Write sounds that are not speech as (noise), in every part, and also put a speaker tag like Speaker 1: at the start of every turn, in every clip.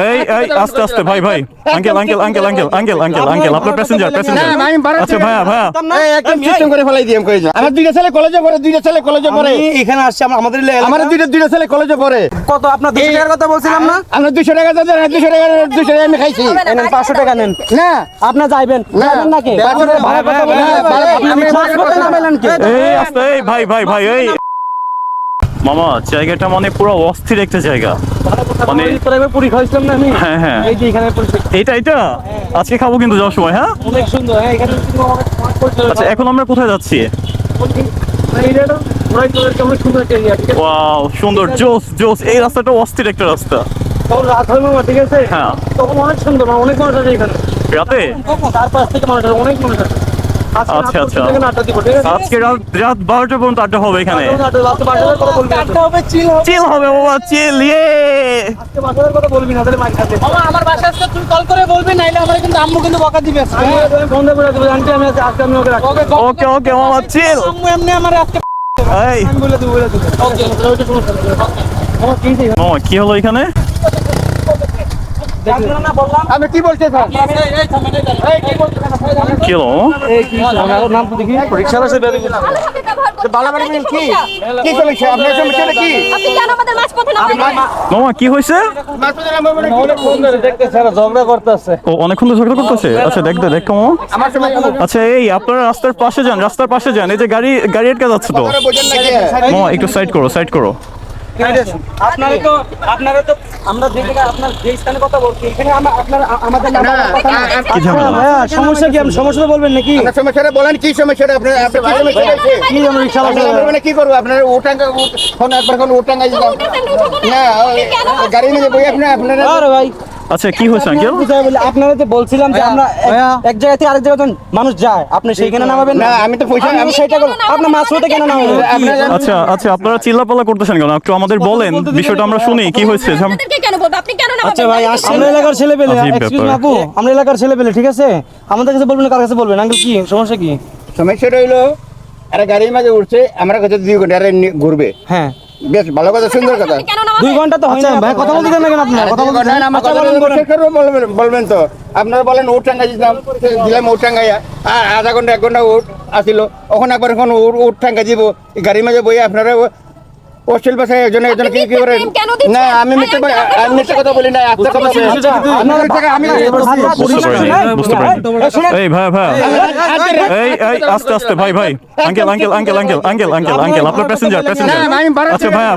Speaker 1: এই এই আস্তে আস্তে ভাই ভাই uncle uncle uncle uncle uncle uncle uncle আপনার প্যাসেঞ্জার প্যাসেঞ্জার
Speaker 2: না, আমি বারো
Speaker 1: আচ্ছা ভাইয়া ভাইয়া
Speaker 2: এই একদম সিস্টেম করে ফেলাই দিই কই আমার দুইটা ছেলে কলেজে পড়ে দুইটা ছেলে কলেজে পড়ে
Speaker 3: আমি এখানে আসছি আমাদের
Speaker 2: আমার দুইটা দুইটা ছেলে কলেজে পড়ে
Speaker 3: কত আপনার দুশো টাকার কথা বলছিলাম না
Speaker 2: আমরা দুশো টাকা দাদা দুশো টাকা দুশো টাকা আমি খাইছি
Speaker 3: নেন পাঁচশো টাকা নেন
Speaker 2: না
Speaker 3: আপনার যাইবেন যাবেন নাকি
Speaker 2: আপনি ভাই ভাই ভাই আজকে। আমি আমি
Speaker 3: বন্ধ
Speaker 2: করে
Speaker 3: দেবো, আন্টি, আমি
Speaker 1: আজকে- আজকে আমি ওকে রাখব। ওকে ওকে মামা জায়গাটা মানে পুরো অস্থির একটা জায়গা। মানে
Speaker 3: পুরি খাইছিলাম না আমি
Speaker 1: হ্যাঁ হ্যাঁ।
Speaker 3: এই এখানে
Speaker 1: এটা এটা আজকে খাব কিন্তু যাওয়ার সময় হ্যাঁ?
Speaker 3: অনেক সুন্দর
Speaker 1: আচ্ছা এখন আমরা কোথায় যাচ্ছি? ওয়াও সুন্দর জোস জোস। এই রাস্তাটা অস্থির একটা রাস্তা।
Speaker 3: তখন রাত? হয় মামা ঠিক আছে
Speaker 1: হ্যাঁ
Speaker 3: তখন অনেক সুন্দর অনেক মানুষ আছে এখানে।
Speaker 1: রাতে
Speaker 3: চার পাঁচ থেকে মানুষ আছে অনেক মানুষ আছে
Speaker 1: আচ্ছা আচ্ছা। আজকে রাত রাত বারোটা পর্যন্ত আড্ডা হবে এখানে। চিল হবে বাবা চিল ইয়ে
Speaker 3: ওকে কি
Speaker 1: হলো এখানে? অনেকক্ষণ ঝগড়া করতেছে? আচ্ছা দেখ আচ্ছা এই আপনারা রাস্তার পাশে যান রাস্তার পাশে যান। এই যে গাড়ি গাড়ি আটকে যাচ্ছে তো। একটু সাইড করো সাইড করো।
Speaker 3: আপনারা তো আপনারা তো আমরা যে আপনার যে স্থানে কথা বলছি এখানে আমা- আমাদের নাম বলার কথা না।
Speaker 1: কি ঝামেলা
Speaker 3: ভাইয়া, সমস্যা কি? সমস্যা বলবেন নাকি?
Speaker 2: সমস্যাটা বলেন কি সমস্যাটা? আপনার আপনার কি সমস্যা
Speaker 3: কি রিকশাওয়ালা
Speaker 2: আপনারা মানে কি করব? আপনার ওটাঙ্গা এখন একবার কোন ওটাঙ্গা না গাড়ি নিয়ে বই আপনার আপনারা
Speaker 3: ভাই।
Speaker 1: আচ্ছা কি হয়েছে আঙ্কেল?
Speaker 3: আপনারা যে বলছিলাম যে আমরা এক- জায়গা থেকে আরেক জায়গায় মানুষ যায় আপনি সেইখানে নামাবেন
Speaker 2: না? আমি তো পয়সা
Speaker 3: আমি সেটা করব হতে কেন নামাবেন?
Speaker 1: আচ্ছা আচ্ছা আপনারা চিল্লাপাল্লা করতেছেন কেন? একটু আমাদের বলেন বিষয়টা আমরা শুনি কি হয়েছে?
Speaker 4: কেন বলব? আপনি কেন নামাবেন?
Speaker 3: আচ্ছা ভাই আমরা এলাকার ছেলে পেলে এক্সকিউজ আপু আমরা এলাকার ছেলে পেলে ঠিক আছে? আমাদের কাছে বলবেন না, কার কাছে বলবেন? আঙ্কেল কি সমস্যা কি?
Speaker 2: সমস্যাটা হইল আরে গাড়ির মাঝে উঠছে আমরা কাছে দুই ঘণ্টা আরে ঘুরবে।
Speaker 3: হ্যাঁ।
Speaker 2: বেশ ভালো কথা সুন্দর কথা।
Speaker 4: কেন
Speaker 3: দুই ঘণ্টা তো হয় না ভাই কথা বলতে দেন না কেন আপনার কথা বলতে দেন।
Speaker 2: আমার
Speaker 3: আচ্ছা,
Speaker 2: কথা
Speaker 3: বলেন, বলেন।
Speaker 2: শেষ বলবেন বলবেন তো আপনারা বলেন ওট টাঙ্গা দিলাম দিলাম ওট টাঙ্গাইয়া আর আধা ঘণ্টা এক ঘণ্টা ওট আসিল ওখানে একবার এখন ওট টাঙ্গা দিব গাড়ির মাঝে বই আপনারা হোস্টেল বাসায় একজন একজন কি কি করেন
Speaker 4: মিথ্যা claim কেন দিচ্ছেন?
Speaker 2: না আমি মিথ্যে
Speaker 4: আমি
Speaker 2: মিথ্যে কথা বলি না আপনার কথা বলি। আমি
Speaker 1: বুঝতে পারিনি এই ভাই ভাই। এই এই আস্তে আস্তে ভাই ভাই। Uncle uncle uncle uncle uncle uncle uncle আপনার প্যাসেঞ্জার প্যাসেঞ্জার
Speaker 2: না, আমি বারো
Speaker 1: আচ্ছা ভাইয়া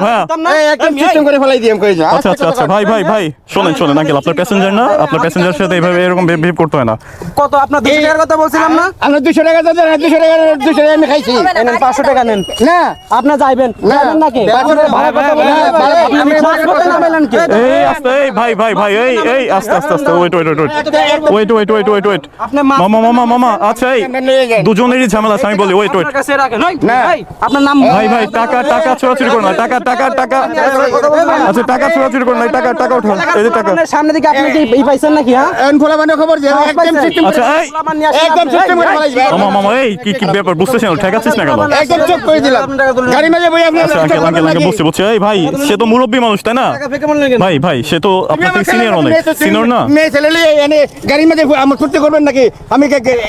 Speaker 2: এই একদম সিস্টেম করে ফেলাই দিই কই যা
Speaker 1: আচ্ছা আচ্ছা আচ্ছা ভাই ভাই ভাই। শোনেন শোনেন আঙ্কেল আপনার প্যাসেঞ্জার না আপনার প্যাসেঞ্জার সাথে এইভাবে এরকম বিহেভ করতে হয় না।
Speaker 3: কত আপনার দুশো টাকার কথা বলছিলাম না?
Speaker 2: আমরা দুশো টাকা দাদা দুশো টাকা দুশো টাকা আমি খাইছি।
Speaker 3: এই নেন পাঁচশো টাকা নেন।
Speaker 2: না।
Speaker 3: আপনার যাইবেন। যাবেন নাকি?
Speaker 2: পাঁচশো টাকা ভাড়া কথা বলি না, ভাড়া-
Speaker 3: আপনি
Speaker 2: আমি-
Speaker 3: ট্রান্সপোর্টে নামাইলেন কি
Speaker 1: এই আস্তে এই ভাই ভাই ভাই এই এই আস্তে আস্তে আস্তে wait wait wait wait wait wait
Speaker 3: wait wait
Speaker 1: মামা মামা মামা আচ্ছা এই দুজনেরই ঝামেলা আমি বলি ওয়েট ওয়েট
Speaker 3: আপনার নাম
Speaker 1: ভাই ভাই টাকা টাকা ছোড়াছুড়ি করো না টাকা টাকা টাকা আচ্ছা টাকা ছোড়াছুড়ি করো না টাকা টাকা উঠান এই যে টাকা
Speaker 3: সামনে দিকে আপনি কি এই পাইছেন নাকি হ্যাঁ
Speaker 2: এখন ফোলা মানে খবর যে একদম সিস্টেম
Speaker 1: আচ্ছা এই
Speaker 2: একদম সিস্টেম করে
Speaker 3: এই,
Speaker 1: মামা মামা এই কি কি ব্যাপার বুঝতেছেন না ঠেকাচ্ছিস না কেন
Speaker 2: একদম চুপ করে দিলাম গাড়ি মাঝে বই আপনার
Speaker 1: বুঝছি বুঝছি এই ভাই সে তো মুরব্বী মানুষ তাই না?
Speaker 3: টাকা ফেকে বললেন কেন?
Speaker 1: ভাই ভাই সে তো আপনার থেকে সিনিয়র অনেক সিনিয়র না?
Speaker 2: মেয়ে ছেলে এনে গাড়ির মাঝে আমার ছুটতে করবেন নাকি? আমি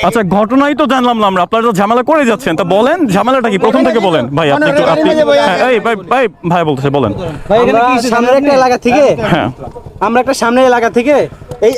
Speaker 1: আচ্ছা ঘটনাই তো জানলাম না আমরা। আপনারা তো ঝামেলা করে যাচ্ছেন। তা বলেন ঝামেলাটা কি? প্রথম থেকে বলেন। ভাই আপনি একটু আপনি হ্যাঁ, এই ভাই ভাই ভাই বলতেছে বলেন।
Speaker 3: ভাই এখানে কি সামনের একটা এলাকা থেকে
Speaker 1: হ্যাঁ।
Speaker 3: আমরা একটা সামনের এলাকা থেকে এই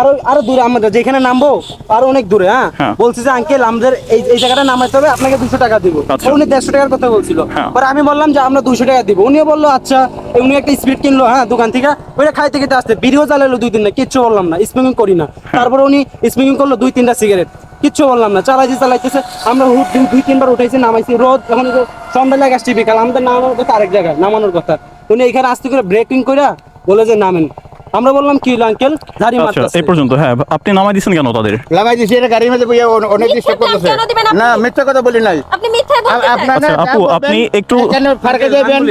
Speaker 3: আরও আরও দূরে আমাদের যেখানে নামবো আরও অনেক দূরে হ্যাঁ?
Speaker 1: হ্যাঁ।
Speaker 3: বলছি যে আঙ্কেল আমাদের এই এই জায়গাটা নামাইতে হবে আপনাকে দুশো টাকা দিব।
Speaker 1: আচ্ছা।
Speaker 3: উনি দেড়শো টাকার কথা বলছিল।
Speaker 1: হ্যাঁ।
Speaker 3: পরে আমি বললাম যে আমরা দুশো টাকা দিব। উনিও বলল আচ্ছা। উনি একটা স্পিড কিনলো হ্যাঁ দোকান থেকে। ওইটা খাইতে খেতে আসতে বিড়িও জ্বালালো দুই তিনটা কিচ্ছু বললাম না স্মোকিং করি না।
Speaker 1: হ্যাঁ।
Speaker 3: তারপরে উনি স্মোকিং করল দুই তিনটা সিগারেট কিচ্ছু বললাম না চালাইছে চালাইতেছে। আমরা হুট দুই তিনবার উঠাইছি নামাইছি। রোদ এখন সন্ধ্যা লাগে আসছি বিকাল আমাদের নামানোর কথা আরেক জায়গায় নামানোর কথা। উনি এখানে আসতে করে ব্রেকিং করে বলে যে নামেন। আমরা বললাম কি আঙ্কেল ধারি
Speaker 1: আচ্ছা
Speaker 3: মারতেছে।
Speaker 1: এই পর্যন্ত হ্যাঁ আপনি নামাই দিচ্ছেন কেন তাদের?
Speaker 2: লাগাই দিছি এটা গাড়ির মাঝে বই অনেক ডিস্টার্ব করতেছে।
Speaker 4: আপনি?
Speaker 2: না মিথ্যা কথা বলি নাই।
Speaker 4: আপনি মিথ্যা
Speaker 2: আ-
Speaker 4: বলতেছেন
Speaker 2: আপনারা
Speaker 1: আচ্ছা, আপু, আপনি একটু-
Speaker 2: এখানে ফারকে দেবেন?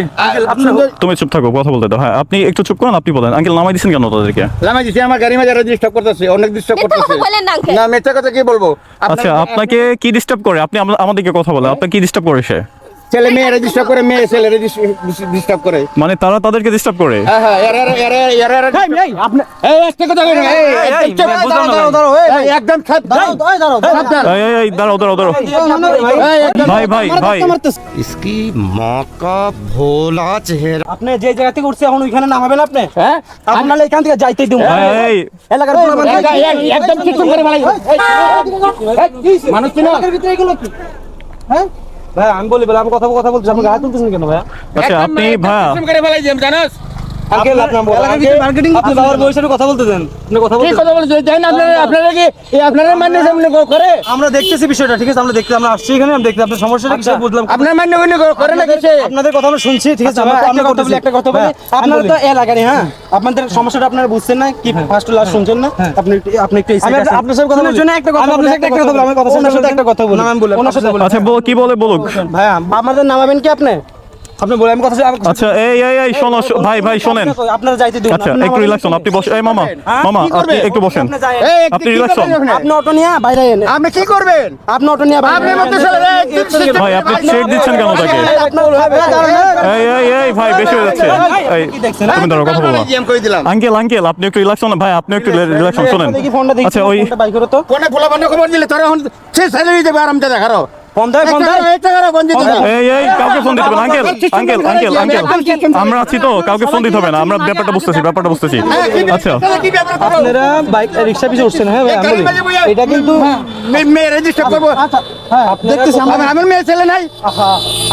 Speaker 2: সুন্দর-
Speaker 1: তুমি চুপ থাকো কথা বলতে দাও। হ্যাঁ আপনি একটু চুপ করেন আপনি বলেন। আঙ্কেল নামাই দিচ্ছেন কেন তাদেরকে?
Speaker 2: লাগাই দিছি আমার গাড়ির মাঝে ডিস্টার্ব করতেছে অনেক ডিস্টার্ব করতেছে।
Speaker 4: না।
Speaker 2: মিথ্যা কথা কি বলব?
Speaker 1: আচ্ছা আপনাকে কি ডিস্টার্ব করে? আপনি আমাদেরকে কথা বলেন। আপনাকে কি ডিস্টার্ব করে সে
Speaker 2: ছেলে মেয়েরা ডিস্টার্ব করে মেয়ে ছেলেরা ডিস্টার্ব করে
Speaker 1: মানে তারা তাদেরকে ডিস্টার্ব করে
Speaker 2: হ্যাঁ হ্যাঁ এরা এরা এরা এরা এরা
Speaker 3: আপনি
Speaker 2: এই একটা কথা কই না এই
Speaker 3: এই,
Speaker 2: একদম
Speaker 3: ভাই,
Speaker 2: চুপ।
Speaker 3: বুঝলাম না, দাঁড়াও, দাঁড়াও, এই,
Speaker 2: এই, একদম সাবধান সাবধান
Speaker 1: এই এই, এই দাঁড়াও দাঁড়াও দাঁড়াও
Speaker 2: এই, একদম
Speaker 1: ভাই ভাই ভাই
Speaker 5: इसकी माँ का भोला चेहरा
Speaker 3: আপনি যে জায়গা থেকে উঠছে এখন ওইখানে নামাবেন আপনি
Speaker 2: হ্যাঁ
Speaker 3: আপনার এখান থেকে যাইতে দিব
Speaker 1: এই, এই
Speaker 3: এলাকার পোলাপান
Speaker 2: এই, এই, এই, একদম চুপ চুপ করে বলাই মানুষ চিনো
Speaker 3: এলাকার ভিতরে এগুলো কি? হ্যাঁ ভাই আমি বলি বলে আমি কথা কথা বলছি আপনি গায়ে তুলতেছেন কেন ভাই
Speaker 1: আচ্ছা আপনি ভাইয়া
Speaker 2: চুপ করে বলাই দিম জানোস
Speaker 3: আঙ্কেল আপনার মার্কেটিং আপনি বাবার বয়সের সাথে কথা বলতেছেন আপনি কথা
Speaker 2: কি কথা বলছো জানেন আপনারা আপনারা কি আপনারা মান্য সামনে করে?
Speaker 3: আমরা দেখতেছি বিষয়টা ঠিক আছে? আমরা দেখতে আমরা আসছি এখানে আমরা দেখতে আপনার সমস্যাটা বুঝলাম।
Speaker 2: আপনার মান্য উনি করে না কিছু।
Speaker 3: আপনাদের কথা আমরা শুনছি ঠিক আছে? আমরা
Speaker 2: একটা কথা বলি, একটা কথা বলি।
Speaker 3: আপনারা তো এলাকারই হ্যাঁ? আপনাদের সমস্যাটা আপনারা বুঝছেন না। কি ফার্স্ট লাস্ট শুনছেন না? আপনি আপনি একটু আপনার সাথে কথা একটা কথা আপনার সাথে একটা কথা বলি। আমার কথা শুনে সাথে একটা কথা বলি। আমি বলি ওনার সাথে বলি।
Speaker 1: আচ্ছা কি বলে। বলুক
Speaker 3: ভাইয়া আমাদের নামাবেন কি আপনি? আপনি বলে আমি কথা
Speaker 1: আচ্ছা এই এই এই শোনো ভাই ভাই শোনেন।
Speaker 3: আপনারা যাইতে দিন
Speaker 1: আচ্ছা একটু রিল্যাক্স হন আপনি বসেন এই মামা মামা আপনি একটু বসেন। আপনি হন।
Speaker 2: আপনি?
Speaker 3: আপনি অটো নিয়ে বাইরে এনে
Speaker 2: আপনি কি করবেন
Speaker 3: আপনি অটো নিয়ে বাইরে
Speaker 2: আপনি মতো ছেলে
Speaker 1: ভাই আপনি চেক দিচ্ছেন কেন তাকে? এই এই এই ভাই বেশি হয়ে যাচ্ছে। এই তুমি দাঁড়াও কথা বলো। আঙ্কেল আঙ্কেল আপনি একটু রিল্যাক্স হন ভাই আপনি একটু রিল্যাক্স হন শোনেন। আচ্ছা ওই
Speaker 3: ফোনটা বাই করো তো।
Speaker 2: কোনে ফোলা বন্ধ খবর দিলে তোরা এখন সে স্যালারি দেবে আরামতে দেখারো
Speaker 3: ফোন দেয়
Speaker 2: এই টাকা বন্ধ দিতে
Speaker 1: এই এই কাউকে ফোন দিতে হবে না আঙ্কেল আঙ্কেল আঙ্কেল আঙ্কেল। আমরা আছি তো কাউকে ফোন দিতে হবে না আমরা ব্যাপারটা বুঝতেছি ব্যাপারটা বুঝতেছি। আচ্ছা।
Speaker 2: কি ব্যাপার করো?
Speaker 3: আপনারা বাইক রিক্সা পিছে উঠছেন হ্যাঁ ভাই আমি
Speaker 2: গাড়ি
Speaker 3: বলি
Speaker 2: বাজে বইয়া।
Speaker 3: এটা কিন্তু
Speaker 2: মেয়ে রেজিস্টার করব।
Speaker 3: হ্যাঁ দেখতেছি
Speaker 2: আমার আমার মেয়ে ছেলে নাই।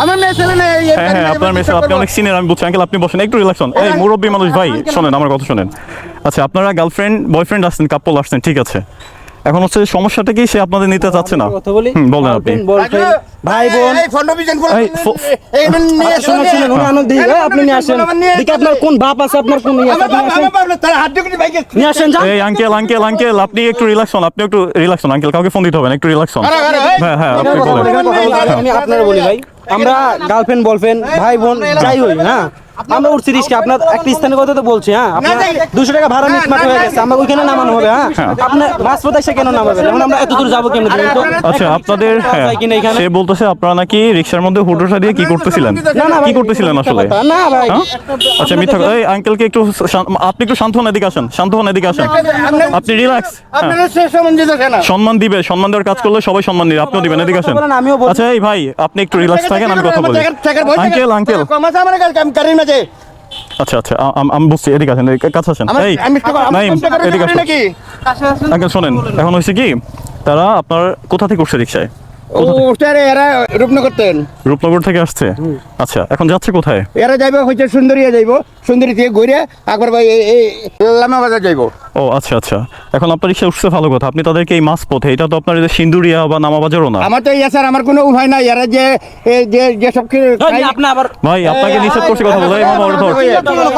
Speaker 2: আমার মেয়ে ছেলে নাই
Speaker 1: হ্যাঁ হ্যাঁ আপনার মেসে আপনি অনেক সিনিয়র আমি বুঝছি। আঙ্কেল আপনি বসেন একটু রিল্যাক্স হন। এই মুরব্বী মানুষ ভাই শোনেন আমার কথা শোনেন। আচ্ছা আপনারা গার্লফ্রেন্ড বয়ফ্রেন্ড আসছেন কাপল আসছেন ঠিক আছে। এখন হচ্ছে সমস্যাটা কি সে আপনাদের নিতে চাচ্ছে না
Speaker 3: কথা বলি
Speaker 1: হুম, বলেন আপনি
Speaker 3: ভাই বোন
Speaker 2: এই ফোন বিজন করে
Speaker 1: এই ফো-
Speaker 2: নিয়ে
Speaker 3: আচ্ছা, শুনুন শুনুন আনন্দ দিই এই, আপনি নিয়ে আসেন দেখি আপনার কোন বাপ আছে আপনার কোন ইয়ে আছে,
Speaker 2: আমার
Speaker 3: আপনি নিয়ে আসেন
Speaker 2: আমার বাবা তার হাত ঢুকে বাইকে
Speaker 3: নিয়ে আসেন যান
Speaker 1: এই আঙ্কেল আঙ্কেল আঙ্কেল আপনি একটু রিল্যাক্স হন আপনি একটু রিল্যাক্স হন আঙ্কেল কাউকে ফোন দিতে হবে না একটু রিল্যাক্স হন। হ্যাঁ হ্যাঁ আপনি বলেন
Speaker 3: বলি, আমি- আপনারা বলি ভাই আমরা গার্লফ্রেন্ড বলফ্রেন্ড ভাই বোন যাই হই হ্যাঁ আমরা উঠছি রিস্কে আপনার একটা স্থানের কথা তো বলছি হ্যাঁ। আপনার দুশো টাকা ভাড়া মিটমাট হয়ে গেছে আমরা ওইখানে নামানো হবে হ্যাঁ?
Speaker 1: হ্যাঁ।
Speaker 3: আপনার মাঝপথে এসে কেন নামাবেন? এখন আমরা এত দূর যাব কেমন
Speaker 1: আচ্ছা আপনাদের হ্যাঁ? সে বলতেছে আপনারা নাকি রিক্সার মধ্যে হুটোটা দিয়ে কি করতেছিলেন?
Speaker 3: না না
Speaker 1: কি করতেছিলেন আসলে?
Speaker 3: না ভাই
Speaker 1: হ্যাঁ? আচ্ছা মিথ্যা কথা। এই আঙ্কেলকে একটু আপনি একটু শান্ত হন এদিকে আসেন। শান্ত হন এদিকে আসেন আপনি রিল্যাক্স
Speaker 2: সম্মান দিতেছে না।
Speaker 1: সম্মান দিবে সম্মান দেওয়ার কাজ করলে সবাই সম্মান দিবে আপনিও দিবেন এদিকে আসেন। আচ্ছা এই ভাই আপনি একটু রিল্যাক্স থাকেন আমি কথা বলি।
Speaker 2: Uncle uncle. মাঝে
Speaker 1: আচ্ছা আচ্ছা আমি বুঝছি এদিকে আসেন কাছে আসেন। এই এদিকে আসেন।
Speaker 2: নাকি?
Speaker 1: আঙ্কেল শোনেন এখন হয়েছে কি তারা আপনার কোথা থেকে উঠছে রিক্সায়?
Speaker 2: ও উস্তারে এরা রূপন করতেন
Speaker 1: রূপনগর থেকে আসছে? আচ্ছা এখন যাচ্ছে কোথায়?
Speaker 2: এরা যাইবো হচ্ছে সুন্দরী যাইব। সুন্দরী থেকে ঘুরে আকবর ভাই এই লামা বাজার যাইব।
Speaker 1: ও আচ্ছা আচ্ছা। এখন আপনার রিক্সা উঠছে ভালো কথা। আপনি তাদেরকে এই মাছ পথে এটা তো আপনার এই যে সিন্দুরিয়া বা নামাবাজারও না।
Speaker 2: আমার তো ইয়া স্যার আমার কোনো উপায় নাই। এরা যে যে যে সব কিছু
Speaker 3: ভাই, আপনি আবার
Speaker 1: ভাই আপনাকে নিষেধ করছি কথা বলে মামা ওর ধর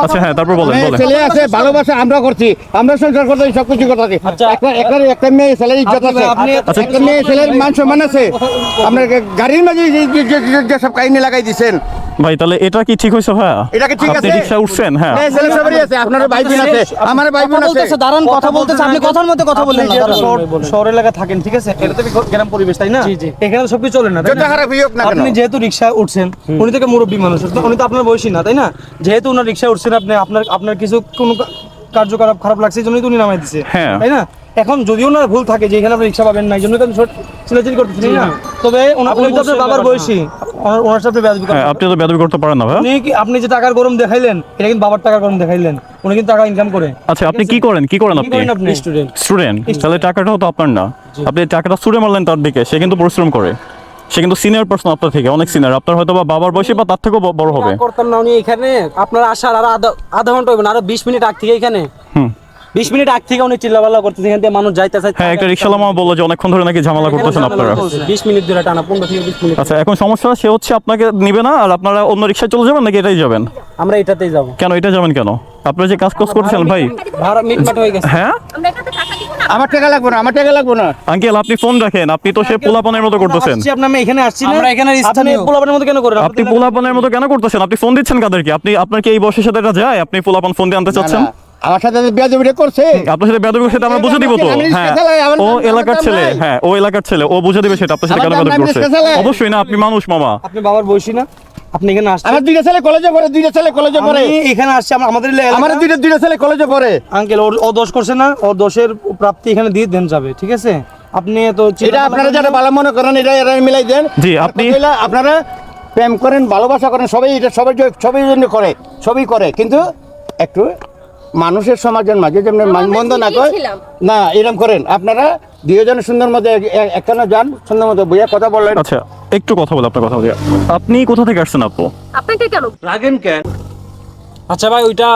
Speaker 1: আচ্ছা হ্যাঁ তারপর বলেন বলেন।
Speaker 2: ছেলে আছে ভালোবাসা আমরা করছি। আমরা সংসার করতে সব কিছু করতে
Speaker 3: আচ্ছা।
Speaker 2: একটা একটা একটা মেয়ে ছেলের ইজ্জত আছে।
Speaker 3: আপনি-
Speaker 1: আচ্ছা।
Speaker 2: একটা মেয়ে ছেলের মান সম্মান আছে। আপনার গাড়ির মাঝে যে সব কাহিনী লাগাই দিছেন
Speaker 1: ভাই তাহলে এটা কি ঠিক হয়েছে ভাইয়া?
Speaker 2: এটা কি ঠিক
Speaker 1: আপনি
Speaker 2: আছে?
Speaker 1: রিক্সা উঠছেন হ্যাঁ।
Speaker 2: মেয়ে ছেলে সবারই আছে আপনার ভাই বোন আছে। আমার ভাই বোন আছে।
Speaker 3: দাঁড়ান কথা বলতেছে আপনি কথার মধ্যে কথা বললেন না শহর- এলাকা থাকেন ঠিক আছে? এটা তো গ্রাম পরিবেশ তাই না? এখানে তো সবকিছু চলে না
Speaker 2: খারাপ হোক না
Speaker 3: আপনি যেহেতু রিক্সা উঠছেন উনি থেকে মুরব্বী মানুষ উনি তো আপনার বয়সী না তাই না? যেহেতু উনার রিক্সা উঠছেন আপনি আপনার আপনার কিছু কোনো কার্যকলাপ খারাপ লাগছে এই জন্যই তো উনি নামাই দিচ্ছে
Speaker 1: হ্যাঁ।
Speaker 3: তাই না? এখন যদিও ওনার ভুল থাকে যে এখানে আপনি রিক্সা পাবেন না এই জন্য তো আপনি করতেছেন তাই না? তবে উনি তো আপনার বাবার বয়সী। ওনার- সাথে করেন
Speaker 1: হ্যাঁ আপনি তো বেদবি করতে পারেন না ভাইয়া
Speaker 3: উনি কি আপনি যে টাকার গরম দেখাইলেন এটা কিন্তু বাবার টাকার গরম দেখাইলেন। উনি কিন্তু টাকা ইনকাম করে।
Speaker 1: আচ্ছা আপনি কি করেন কি করেন আপনি?
Speaker 3: স্টুডেন্ট
Speaker 1: স্টুডেন্ট তাহলে টাকাটাও তো আপনার না। আপনি টাকাটা ছুড়ে মারলেন তার দিকে সে কিন্তু পরিশ্রম করে। সে কিন্তু সিনিয়র পার্সন আপনার থেকে অনেক সিনিয়র আপনার হয়তো বা বাবার বয়সে বা তার থেকেও বড় হবে।
Speaker 3: করতাম না উনি এখানে। আপনার আসার আর আধা আধা ঘণ্টা হবে না আরও বিশ মিনিট আগ থেকে এখানে।
Speaker 1: হুম।
Speaker 3: বিশ মিনিট আগ থেকে উনি চিল্লাপাল্লা করতেছে এখান থেকে মানুষ যাইতেছে
Speaker 1: হ্যাঁ একটা রিক্সাওয়ালা মামা বলল যে অনেকক্ষণ ধরে নাকি ঝামেলা করতেছেন আপনারা।
Speaker 3: বিশ মিনিট ধরে টানা পনেরো থেকে বিশ মিনিট।
Speaker 1: আচ্ছা এখন সমস্যা সে হচ্ছে আপনাকে নিবে না আর আপনারা অন্য রিক্সায় চলে যাবেন নাকি এটাই যাবেন?
Speaker 3: আমরা এটাতেই যাব।
Speaker 1: কেন এটা যাবেন কেন? আপনারা যে কাজ করছেন ভাই।
Speaker 3: ভাড়া মিটমাট হয়ে গেছে।
Speaker 1: হ্যাঁ?
Speaker 4: আমরা টাকা দিব না।
Speaker 2: আমার টাকা লাগবে না আমার টাকা লাগবে না।
Speaker 1: আঙ্কেল আপনি ফোন রাখেন আপনি তো সে পোলাপানের মতো করতেছেন।
Speaker 3: আমি এখানে আসছি না।
Speaker 6: আমরা এখানে
Speaker 3: আপনি
Speaker 6: স্থানীয়।
Speaker 3: পোলাপানের মতো কেন করেন?
Speaker 1: আপনি পোলাপানের মতো কেন করতেছেন? আপনি ফোন দিচ্ছেন কাদেরকে? আপনি আপনার কি এই বয়সের সাথে এটা যায়? আপনি পোলাপান ফোন দিয়ে আনতে চাচ্ছেন?
Speaker 2: আমার সাথে বিয়া জমিটা করছে?
Speaker 1: আপনার সাথে বেদবি সেটা আমরা বুঝে দিব তো। হ্যাঁ ও এলাকার ছেলে হ্যাঁ ও এলাকার ছেলে ও বুঝে দিবে সেটা আপনার সাথে কেন
Speaker 2: নাই,
Speaker 1: করছে? অবশ্যই না আপনি মানুষ মামা।
Speaker 3: আপনি বাবার বয়সী না? আপনি এখানে আসছেন?
Speaker 2: আমার দুইটা ছেলে কলেজে পড়ে দুইটা ছেলে কলেজে পড়ে।
Speaker 3: এখানে আসছি আমাদের
Speaker 2: আমার দুইটা দুইটা ছেলে কলেজে পড়ে।
Speaker 3: আঙ্কেল ওর ও দোষ করছে না ওর দোষের প্রাপ্তি এখানে দিয়ে দেন যাবে ঠিক আছে? আপনি তো
Speaker 2: এটা আপনারা যারা ভালো মনে করেন এটা এরা মিলাই দেন।
Speaker 1: জি, আপনি-
Speaker 2: আপনারা প্রেম করেন ভালোবাসা করেন সবাই এটা সবাই সবাই জন্য করে সবই করে। কিন্তু একটু মানুষের সমাজের মাঝে যেমন মন্দ না কয় না এরকম করেন। আপনারা দুজনে সুন্দর মতো একখানে যান সুন্দর মতো বইয়া কথা বলেন।
Speaker 1: আচ্ছা একটু কথা বলে আপনার কথা বলি। আপনি কোথা থেকে আসছেন আপু?
Speaker 4: আপনাকে কেন?
Speaker 3: রাগেন কেন? আচ্ছা ভাই ওইটা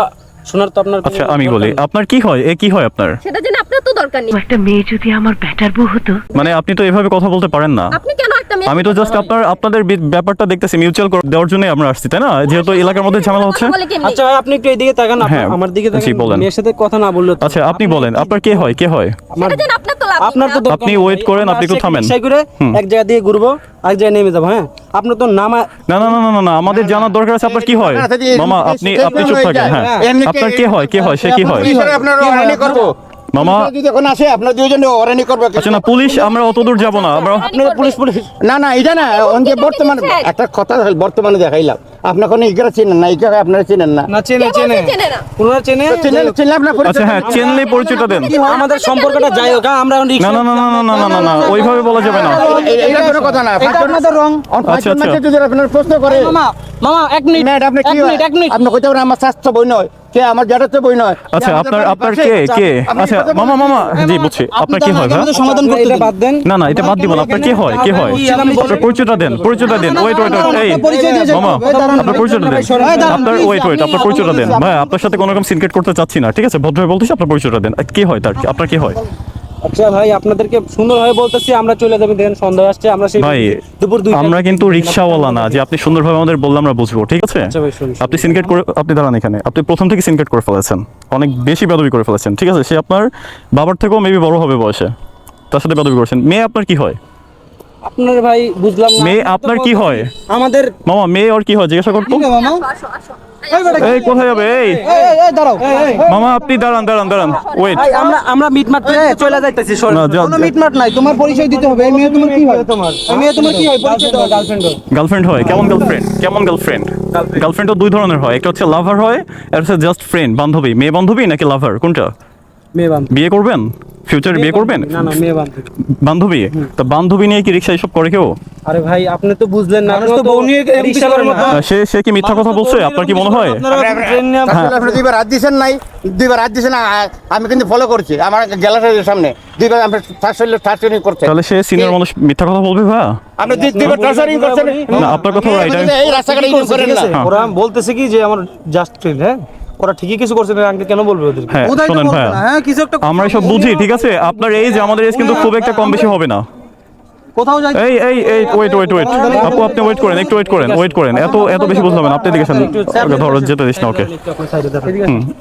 Speaker 3: শোনার তো আপনার
Speaker 1: আচ্ছা আমি বলি আপনার কি হয়? এ কি হয় আপনার?
Speaker 4: সেটা জেনে আপনার তো দরকার নেই।
Speaker 7: একটা মেয়ে যদি আমার ব্যাটার বউ হতো?
Speaker 1: মানে আপনি তো এভাবে কথা বলতে পারেন না।
Speaker 4: আপনি কেন
Speaker 1: আমি তো জাস্ট আপনার আপনাদের ব্যাপারটা দেখতেছি মিউচুয়াল দেওয়ার জন্য আমরা আসছি তাই না? যেহেতু এলাকার মধ্যে ঝামেলা হচ্ছে?
Speaker 3: আচ্ছা ভাই আপনি একটু এদিকে তাকান
Speaker 1: হ্যাঁ,
Speaker 3: আমার দিকে তাকান
Speaker 1: বলেন।
Speaker 3: মেয়ের সাথে কথা না বললে
Speaker 1: আচ্ছা আপনি বলেন আপনার কে হয় কে হয়?
Speaker 4: আপনার তো লাভ
Speaker 3: আপনার তো
Speaker 1: আপনি ওয়েট করেন, আপনি একটু থামেন।
Speaker 3: এক জায়গা দিয়ে ঘুরবো এক জায়গায় নেমে যাব হ্যাঁ? আপনার তো নামা
Speaker 1: না না না না না না আমাদের জানার দরকার আছে আপনার কি হয়? মামা আপনি আপনি চুপ থাকেন হ্যাঁ। আপনার
Speaker 2: কে-
Speaker 1: কে হয় কে হয় সে কি হয়? মামা
Speaker 2: যদি এখন আসে আপনার করব
Speaker 1: আচ্ছা না পুলিশ আমরা অত দূর যাব না আমরা
Speaker 3: আপনার পুলিশ পুলিশ
Speaker 2: না না এটা না ওন যে বর্তমানে একটা কথা হল- বর্তমানে দেখাইলাম আপনি কোনো ইগরা চিনেন না ইগরা আপনারা চিনেন না
Speaker 3: না চেনে
Speaker 4: কে বলছে
Speaker 3: চেনে
Speaker 4: চেনে
Speaker 3: চেনে
Speaker 2: আপনার
Speaker 1: আচ্ছা হ্যাঁ চেনলে পরিচয়টা দেন
Speaker 3: আমাদের সম্পর্কটা যাই হোক হ্যাঁ, আমরা
Speaker 1: না না না না না না না না ওইভাবে বলা যাবে না
Speaker 2: এটা কোনো কথা না
Speaker 3: আপনাদের wrong।
Speaker 1: আচ্ছা, আচ্ছা।
Speaker 2: যদি আপনার প্রশ্ন করে
Speaker 3: মামা মামা এক মিনিট
Speaker 2: আপনি কি
Speaker 3: এক মিনিট
Speaker 2: আপনি কইতে পারেন আমার স্বাস্থ্য বই নয় কে? আমার জ্যাঠাতে বই নয়।
Speaker 1: আচ্ছা আপনার
Speaker 2: বাড়ির
Speaker 1: আপনার কে? কে? আচ্ছা মামা মামা জি বুঝছি। আপনার কি হয় ভাই?
Speaker 3: সমাধান করতে এটা বাদ দেন।
Speaker 1: না না এটা বাদ দিব না আপনার কি হয়? কি হয়? আপনার পরিচয়টা দেন পরিচয়টা দেন। ওয়েট ওয়েট এই। মামা আপনার পরিচয়টা দেন। আপনার ওয়েট ওয়েট আপনার পরিচয়টা দেন। ভাই আপনার সাথে কোনো রকম সিনক্রেট করতে চাচ্ছি না ঠিক আছে? ভদ্রভাবে বলতেছি আপনার পরিচয়টা দেন। কি হয় তার আপনার কি হয়?
Speaker 3: আচ্ছা ভাই আপনাদেরকে সুন্দরভাবে বলতেছি আমরা চলে যাবেন দেখেন সন্ধ্যা আসছে আমরা সেই
Speaker 1: ভাই
Speaker 3: দুপুর দুই
Speaker 1: আমরা কিন্তু রিক্সাওয়ালা না যে আপনি সুন্দরভাবে আমাদের বললে আমরা বুঝব ঠিক আছে?
Speaker 3: আচ্ছা
Speaker 1: আপনি সিনকেট করে আপনি দাঁড়ান এখানে। আপনি প্রথম থেকে সিনকেট করে ফেলেছেন। অনেক বেশি বেদবি করে ফেলেছেন ঠিক আছে? সে আপনার বাবার থেকেও মেবি বড় হবে বয়সে। তার সাথে বেদবি করেছেন। মেয়ে আপনার কি হয়?
Speaker 3: আপনার ভাই বুঝলাম না।
Speaker 1: মেয়ে আপনার কি হয়?
Speaker 3: আমাদের
Speaker 1: মামা মেয়ে আর কি হয়? জিজ্ঞাসা করতো। এই কোথায় যাবে? এই।
Speaker 3: দাঁড়াও।
Speaker 1: মামা আপনি দাঁড়ান দাঁড়ান দাঁড়ান। ওয়েট
Speaker 3: আমরা আমরা মিট মারতে চলে যাইতেছি
Speaker 1: না,
Speaker 3: কোনো মিট মাট নাই তোমার পরিচয় দিতে হবে। এই মেয়ে তোমার কি হয়? তোমার মেয়ে তোমার কি হয়? পরিচয় দাও। গার্লফ্রেন্ড
Speaker 1: গার্লফ্রেন্ড হয় কেমন গার্লফ্রেন্ড কেমন গার্লফ্রেন্ড গার্লফ্রেন্ড তো দুই ধরনের হয় একটা হচ্ছে লাভার হয় আর হচ্ছে জাস্ট ফ্রেন্ড বান্ধবী। মেয়ে বান্ধবী নাকি লাভার কোনটা?
Speaker 3: মেয়ে বান্ধবী।
Speaker 1: বিয়ে করবেন? ফিউচারে বিয়ে করবেন?
Speaker 3: না না মেয়ে বান্ধবী।
Speaker 1: বান্ধবী? তা বান্ধবী নিয়ে কি রিক্সা এসব করে কেউ?
Speaker 3: আরে ভাই আপনি তো বুঝলেন না তো বউ নিয়ে মতো
Speaker 1: সে সে কি মিথ্যা কথা বলছে? আপনার কি মনে হয়?
Speaker 2: আপনি-
Speaker 3: ট্রেন
Speaker 2: দুইবার হাত দিয়েছেন নাই দুইবার হাত দিয়েছেন আমি কিন্তু ফলো করছি। আমার গ্যালারির সামনে। দুইবার আপনি ট্রান্সফার ট্রান্সফারিং করছেন
Speaker 1: তাহলে সে সিনিয়র মানুষ মিথ্যা কথা বলবে ভাই?
Speaker 2: আপনি দুইবার ট্রান্সফারিং করছেন।
Speaker 1: না আপনার কথা রাইট
Speaker 2: এই রাস্তাঘাটে ইউজ করেন না।
Speaker 3: ওরা বলতেছে কি যে আমার জাস্ট ফ্রেন্ড হ্যাঁ? ওরা ঠিকই কিছু করছে আঙ্কেল কেন বলবে ওদের
Speaker 1: হ্যাঁ শোনেন ভাইয়া
Speaker 3: হ্যাঁ কিছু একটা
Speaker 1: আমরা এসব বুঝি ঠিক আছে? আপনার এজ আমাদের এজ কিন্তু খুব একটা কম বেশি হবে না।
Speaker 3: কোথাও যাই
Speaker 1: এই এই এই ওয়েট ওয়েট ওয়েট আপু আপনি ওয়েট করেন একটু ওয়েট করেন ওয়েট করেন। এত এত বেশি বুঝতে হবে না আপনি দেখেছেন ওকে ধরো যেতে দিস না ওকে।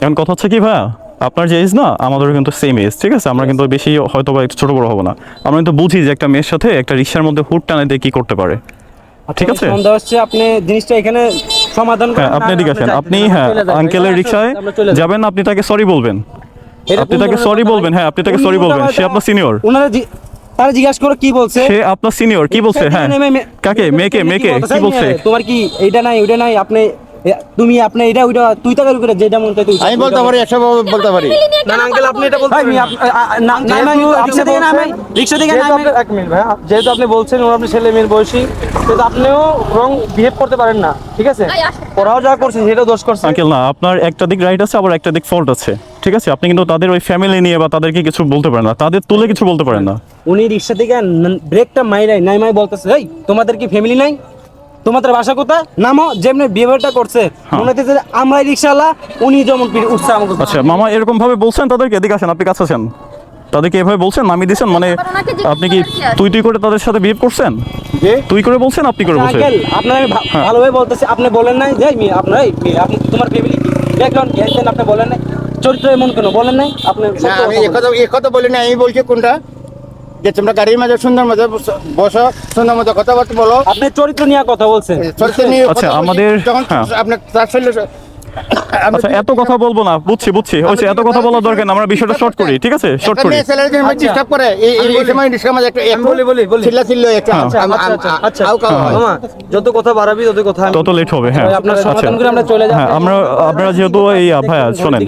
Speaker 1: এখন কথা হচ্ছে কি ভাইয়া? আপনার যে এজ না আমাদের কিন্তু সেম এজ ঠিক আছে? আমরা কিন্তু বেশি হয়তো বা একটু ছোট বড় হব না। আমরা কিন্তু বুঝি যে একটা মেয়ের সাথে একটা রিক্সার মধ্যে হুট টানাতে কি করতে পারে। ঠিক আছে?
Speaker 3: আপনি জিনিসটা এখানে সমাধান
Speaker 1: হ্যাঁ আপনি এদিকে আসেন আপনি হ্যাঁ আঙ্কেলের রিক্সায় যাবেন। আপনি তাকে সরি বলবেন। আপনি তাকে সরি বলবেন। হ্যাঁ আপনি তাকে সরি বলবেন। সে আপনার সিনিয়র
Speaker 3: ওনারা তারা জিজ্ঞাসা করে কি বলছে?
Speaker 1: সে আপনার সিনিয়র কি বলছে? হ্যাঁ। কাকে? মেয়েকে? মেয়েকে কি বলছে?
Speaker 3: তোমার কি এইটা নাই ওইটা নাই? আপনি তুমি আপনি এটা ওইটা তুই যেটা মন চাই
Speaker 2: আমি বলতে পারি একশো বলতে পারি।
Speaker 3: না আঙ্কেল আপনি এটা বলতে ভাই না না রিক্সা থেকে নামে রিক্সা থেকে নামে এক মিনিট ভাই যেহেতু আপনি বলছেন ওরা আপনি ছেলে মেয়ের বয়সী কিন্তু আপনিও রং বিহেভ করতে পারেন না ঠিক আছে। ওরাও যা করছে সেটা দোষ করছে।
Speaker 1: আঙ্কেল না আপনার একটা দিক রাইট আছে আবার একটা দিক ফল্ট আছে ঠিক আছে? আপনি কিন্তু তাদের ওই ফ্যামিলি নিয়ে বা তাদেরকে কিছু বলতে পারেন না তাদের তুলে কিছু বলতে পারেন না।
Speaker 3: উনি রিক্সা থেকে ব্রেকটা মাইরাই নাই মাই বলতেছে এই তোমাদের কি ফ্যামিলি নাই? তোমাদের বাসা কোথায়? নামো যেমনি বিহেভিয়ারটা করছে। মনে হচ্ছে আমরাই রিক্সাওয়ালা উনি যেমন উঠছে আমাকে
Speaker 1: আচ্ছা মামা এরকম ভাবে বলছেন তাদেরকে? এদিকে আসেন আপনি কাছে আসেন। তাদেরকে এভাবে বলছেন? নামিয়ে দিয়েছেন? মানে আপনি কি? তুই তুই করে তাদের সাথে বিহেভ করছেন? তুই করে বলছেন আপনি করে বলছেন?
Speaker 3: আপনার আমি
Speaker 1: হ্যাঁ।
Speaker 3: ভালোভাবে বলতেছি আপনি বলেন নাই যে মেয়ে আপনার আপনি তোমার ফ্যামিলি কি? ব্যাকগ্রাউন্ড কি? আপনি বলেন নাই। চরিত্র এমন কেন বলেন নাই? আপনি
Speaker 2: আমি
Speaker 3: কথা
Speaker 2: এ কথা এ কথা বলি না আমি বলছি কোনটা? যে তোমরা গাড়ির মাঝে সুন্দর মধ্যে বসো সুন্দর মধ্যে কথাবার্তা বলো।
Speaker 3: আপনি চরিত্র নিয়ে কথা বলছেন।
Speaker 2: চরিত্র নিয়ে
Speaker 1: আচ্ছা, আমাদের-
Speaker 2: যখন
Speaker 1: হ্যাঁ।
Speaker 2: আপনার
Speaker 1: আচ্ছা এত কথা বলব না। বুঝছি বুঝছি। হচ্ছে এত কথা বলার দরকার না আমরা বিষয়টা শর্ট করি ঠিক আছে? শর্ট করি।
Speaker 2: মেয়ে ছেলের জন্য ডিস্টার্ব করে। এই এই- এই সময় ডিস্টার্ব মাঝে একটা
Speaker 3: বলি, বলি, বলি।
Speaker 2: চিল্লা চিল্লো একটা
Speaker 1: হ্যাঁ।
Speaker 2: আম- আম-
Speaker 3: আচ্ছা, আচ্ছা।
Speaker 2: হয়।
Speaker 3: মামা যত কথা বাড়াবি তত কথা
Speaker 1: তত লেট হবে হ্যাঁ।
Speaker 3: আপনার
Speaker 1: আচ্ছা।
Speaker 3: সমাধান করে আমরা চলে যাব
Speaker 1: হ্যাঁ আমরা আপনারা যেহেতু এই ভাইয়া শোনেন।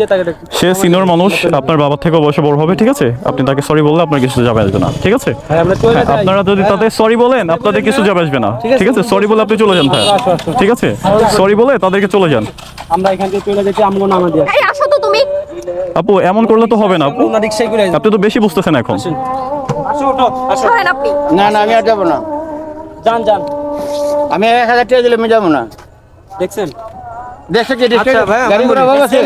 Speaker 1: সে সিনিয়র মানুষ আপনার বাবার থেকে বয়সে বড় হবে ঠিক আছে? আপনি তাকে সরি বললে আপনার কিছু যাবে আসবে না ঠিক আছে? হ্যাঁ,
Speaker 3: যাই।
Speaker 1: আপনারা যদি তাদের সরি বলেন আপনাদের কিছু যাবে আসবে না ঠিক আছে সরি বলে আপনি চলে যান ভাইয়া। ঠিক আছে? সরি বলে তাদেরকে চলে যান।
Speaker 3: আমরা এখান থেকে চলে যাচ্ছি আমগো নামা দিয়ে।
Speaker 4: এই আসো তো তুমি।
Speaker 1: আপু এমন করলে তো হবে না আপু।
Speaker 3: করে
Speaker 1: আপনি তো বেশি বুঝতেছেন এখন।
Speaker 3: আসো ওঠো আসো।
Speaker 4: সরেন আপনি।
Speaker 2: না না আমি আর যাব না।
Speaker 3: যান যান।
Speaker 2: আমি এক হাজার টাকা দিলে আমি যাব না।
Speaker 3: দেখছেন?
Speaker 2: কি
Speaker 3: আচ্ছা, ভাই,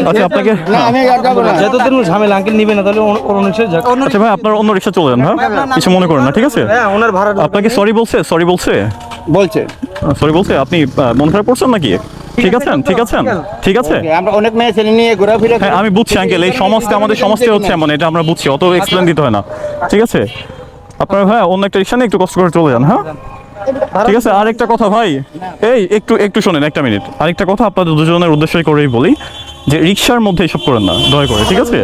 Speaker 1: আচ্ছা আপনাকে
Speaker 2: না আমি আর যাব না।
Speaker 3: যতদিন ঝামেলা আঙ্কেল নিবে না তাহলে অন্য- অন্য যাক।
Speaker 1: আচ্ছা ভাই আপনার অন্য রিক্সা চলে যান হ্যাঁ? কিছু মনে করেন না ঠিক আছে?
Speaker 3: হ্যাঁ ওনার ভাড়া
Speaker 1: আপনাকে সরি বলছে সরি বলছে?
Speaker 2: বলছে।
Speaker 1: সরি বলছে আপনি মন খারাপ করছেন নাকি? ঠিক আছেন? ঠিক আছেন? ঠিক আছে।
Speaker 2: আমরা অনেক মেয়ে ছেলে নিয়ে ঘোরাফেরা
Speaker 1: হ্যাঁ আমি বুঝছি আঙ্কেল এই সমাজটা আমাদের হচ্ছে এমন এটা আমরা বুঝছি অত এক্সপ্লেন দিতে হয় না। ঠিক আছে? আপনার ভাই অন্য একটা রিক্সা নিয়ে একটু কষ্ট করে চলে যান হ্যাঁ? ঠিক আছে আরেকটা কথা ভাই এই একটু একটু শোনেন একটা মিনিট। আরেকটা কথা আপনাদের দুজনের উদ্দেশ্যই করেই বলি যে রিক্সার মধ্যে এসব করেন না দয়া করে ঠিক আছে?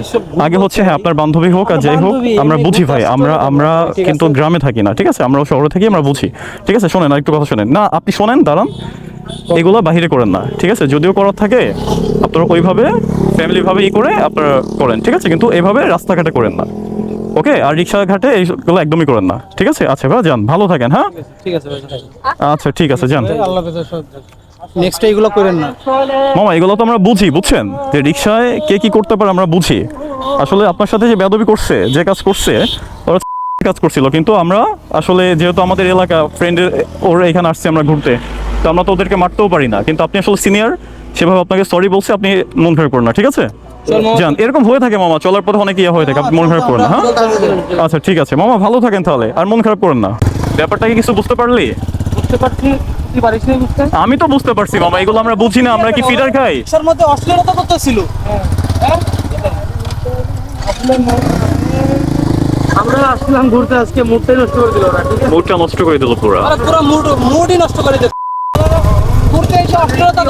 Speaker 1: আগে হচ্ছে হ্যাঁ আপনার বান্ধবী হোক আর যাই হোক আমরা বুঝি ভাই আমরা আমরা কিন্তু গ্রামে থাকি না ঠিক আছে? আমরা শহরে থাকি আমরা বুঝি। ঠিক আছে শোনেন আরেকটু কথা শোনেন। না আপনি শোনেন দাঁড়ান। এগুলো বাহিরে করেন না ঠিক আছে? যদিও করার থাকে আপনারা ওইভাবে ফ্যামিলি ভাবে ই করে আপনারা করেন ঠিক আছে? কিন্তু এইভাবে রাস্তাঘাটে করেন না ওকে? আর রিক্সা ঘাটে এইগুলো একদমই করেন না ঠিক আছে? আচ্ছা ভাই যান ভালো থাকেন হ্যাঁ?
Speaker 3: ঠিক আছে ভাই
Speaker 1: আচ্ছা ঠিক আছে যান।
Speaker 6: আল্লাহ নেক্সট এইগুলো করেন না।
Speaker 1: মামা এগুলো তো আমরা বুঝি বুঝছেন? যে রিক্সায় কে কি করতে পারে আমরা বুঝি। আসলে আপনার সাথে যে বেদবি করছে যে কাজ করছে ওরা (laughs) কাজ করছিল কিন্তু আমরা আসলে যেহেতু আমাদের এলাকা ফ্রেন্ডের ওরা এখানে আসছে আমরা ঘুরতে তো আমরা তো ওদেরকে মারতেও পারি না। কিন্তু আপনি আসলে সিনিয়র সেভাবে আপনাকে সরি বলছে আপনি মন খারাপ করুন না ঠিক আছে? যান এরকম হয়ে থাকে মামা চলার পথে অনেক ইয়ে হয়ে থাকে আপনি মন খারাপ করেন না হ্যাঁ? আচ্ছা ঠিক আছে মামা ভালো থাকেন তাহলে আর মন খারাপ করেন না। ব্যাপারটা কি কিছু বুঝতে পারলি?
Speaker 3: বুঝতে পারছি
Speaker 1: আমি তো বুঝতে পারছি মামা এগুলো আমরা বুঝি না আমরা কি ফিডার খাই?
Speaker 6: রিক্সার মধ্যে অশ্লীলতা করতেছিল।
Speaker 3: আমরা আসলাম ঘুরতে আজকে মুডটাই নষ্ট করে দিল ওরা ঠিক আছে?
Speaker 1: মুডটা নষ্ট করে দিল পুরো।
Speaker 6: পুরো মুড মুডই নষ্ট করে দিচ্ছে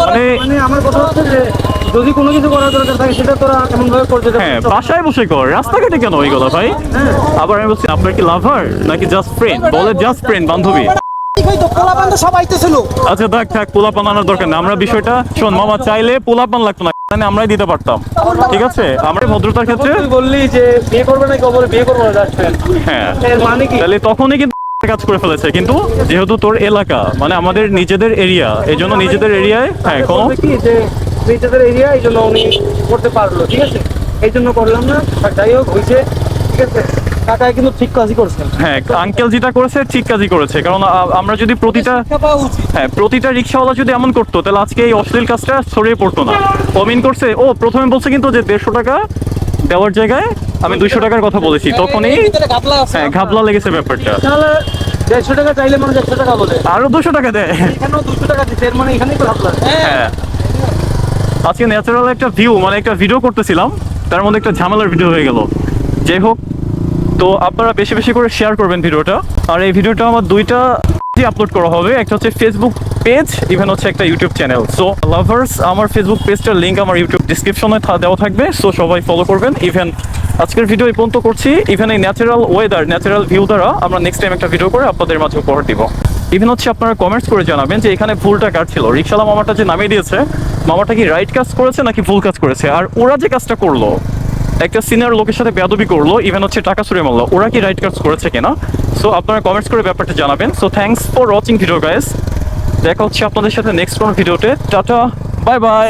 Speaker 1: মানে
Speaker 3: মানে আমার কথা হচ্ছে যে যদি কোনো কিছু করার দরকার থাকে সেটা তোরা এমন ভাবে করতে
Speaker 1: হ্যাঁ বাসায় বসে কর। রাস্তাঘাটে কেন ওইগুলো ভাই? আবার আমি বলছি আপনার কি লাভার নাকি জাস্ট ফ্রেন্ড বলে জাস্ট ফ্রেন্ড বান্ধবী?
Speaker 6: ঠিক হইতো পোলা বান্ধব সব আইতেছিল।
Speaker 1: আচ্ছা থাক থাক পোলাপান আনার দরকার না আমরা বিষয়টা শোন মামা চাইলে পোলাপান লাগতো না মানে আমরাই দিতে পারতাম। ঠিক আছে? আমরা ভদ্রতার ক্ষেত্রে
Speaker 3: বললি যে বিয়ে করবে না কবরে বিয়ে করব না
Speaker 1: হ্যাঁ।
Speaker 3: মানে
Speaker 1: তাহলে তখনই কিন্তু কাজ করে ফেলেছে। কিন্তু যেহেতু তোর এলাকা মানে আমাদের নিজেদের এরিয়া এই জন্য নিজেদের এরিয়ায় হ্যাঁ কোনো
Speaker 3: নিজেদের এরিয়া এই জন্য উনি করতে পারল ঠিক আছে? এই জন্য করলাম না যাই হোক হয়েছে ঠিক আছে? কাকাই কিন্তু ঠিক কাজই
Speaker 1: হ্যাঁ আঙ্কেল যেটা করেছে ঠিক কাজই করেছে। কারণ আমরা যদি প্রতিটা হ্যাঁ প্রতিটা রিক্সাওয়ালা যদি এমন করতো তাহলে আজকে এই অশ্লীল কাজটা ছড়িয়ে পড়তো না। অমিন করছে ও প্রথমে বলছে কিন্তু যে দেড়শো টাকা দেওয়ার জায়গায় আমি দুইশো টাকার কথা বলেছি তখনই
Speaker 6: ঘাপলা
Speaker 1: হ্যাঁ ঘাবলা লেগেছে ব্যাপারটা।
Speaker 3: তাহলে দেড়শো টাকা চাইলে মানুষ একশো টাকা বলে।
Speaker 1: আরও দুশো টাকা দেয়।
Speaker 3: এখানেও দুশো টাকা দিচ্ছে মানে এখানেই তো ভাবলাম
Speaker 1: হ্যাঁ। আজকে ন্যাচারাল একটা ভিউ মানে একটা ভিডিও করতেছিলাম তার মধ্যে একটা ঝামেলার ভিডিও হয়ে গেল। যাই হোক তো আপনারা বেশি বেশি করে শেয়ার করবেন ভিডিওটা আর এই ভিডিওটা আমার দুইটা আপলোড করা হবে। একটা হচ্ছে ফেসবুক পেজ ইভেন হচ্ছে একটা ইউটিউব চ্যানেল সো লাভার্স আমার ফেসবুক পেজটার লিঙ্ক আমার ইউটিউব ডিসক্রিপশনে দেওয়া থাকবে। সো সবাই ফলো করবেন। ইভেন আজকের ভিডিও এই পর্যন্ত করছি। ইভেন এই ন্যাচারাল ওয়েদার ন্যাচারাল ভিউ দ্বারা আমরা নেক্সট টাইম একটা ভিডিও করে আপনাদের মাঝে উপহার দিব। ইভেন হচ্ছে আপনারা কমেন্টস করে জানাবেন যে, এখানে ভুলটা কার ছিল? রিক্সালা মামাটা যে নামিয়ে দিয়েছে, মামাটা কি রাইট কাজ করেছে নাকি ভুল কাজ করেছে? আর ওরা যে কাজটা করল একটা সিনিয়র লোকের সাথে বেদবি করল ইভেন হচ্ছে টাকা সুরে মারলো। ওরা কি রাইট কাজ করেছে কিনা? সো আপনারা কমেন্টস করে ব্যাপারটা জানাবেন। So thanks for watching video guys দেখা হচ্ছে আপনাদের সাথে নেক্সট কোনো ভিডিওতে টাটা বাই বাই